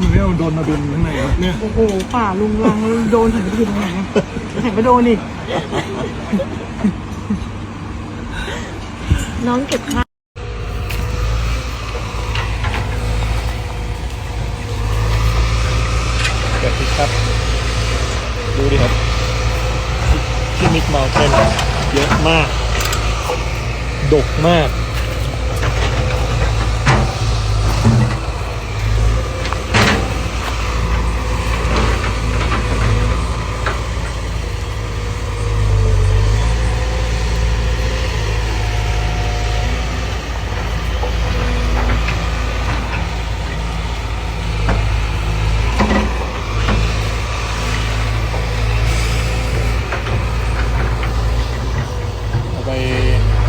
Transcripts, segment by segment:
มันไม่เอาโดนมาบินข้างในวะเนี่ย โอ้โหป่าลุงลังโดนถึงไปถึงไหนอะแข่งก็โดนอีก น้องเก็บผ้าเดี๋ยวพิครับ ดูดิครับ ที่มิกเมาเทนเยอะมาก ดกมาก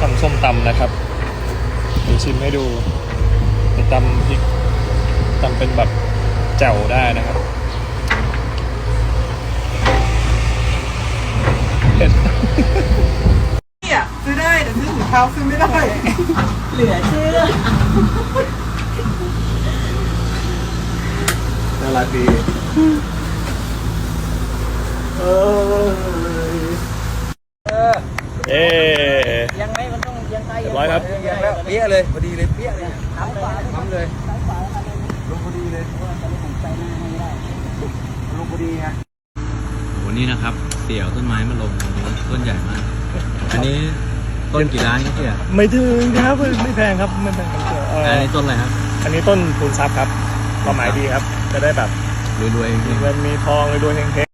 ทำส้มตำนะครับเดี๋ยวชิมให้ดูจะตำพริกตำเป็นแบบแจ่วได้นะครับเผ็ดเนี่ยซื้อได้แต่ซื้อถุงเท้าซื้อไม่ได้ เหลือเชื่อน่ารักดีเออเอ๊ เรียบร้อยครับยังแล้วเปี้ยเลยพอดีเลยเปี้ยเลยทำเลยทำเลยลงพอดีเลยลงพอดีไงวันนี้นะครับเสี่ยวต้นไม้มาลงต้นใหญ่มาก อันนี้ต้นกี่ล้านครับเสี่ยไม่ถึงครับไม่แพงครับไม่แพงครับเอ่ออันนี้ต้นอะไรครับ อันนี้ต้นทุนทรัพย์ครับความหมายดีครับ จะได้แบบรวยๆจริมีงเงินมีทองรวยๆเฮง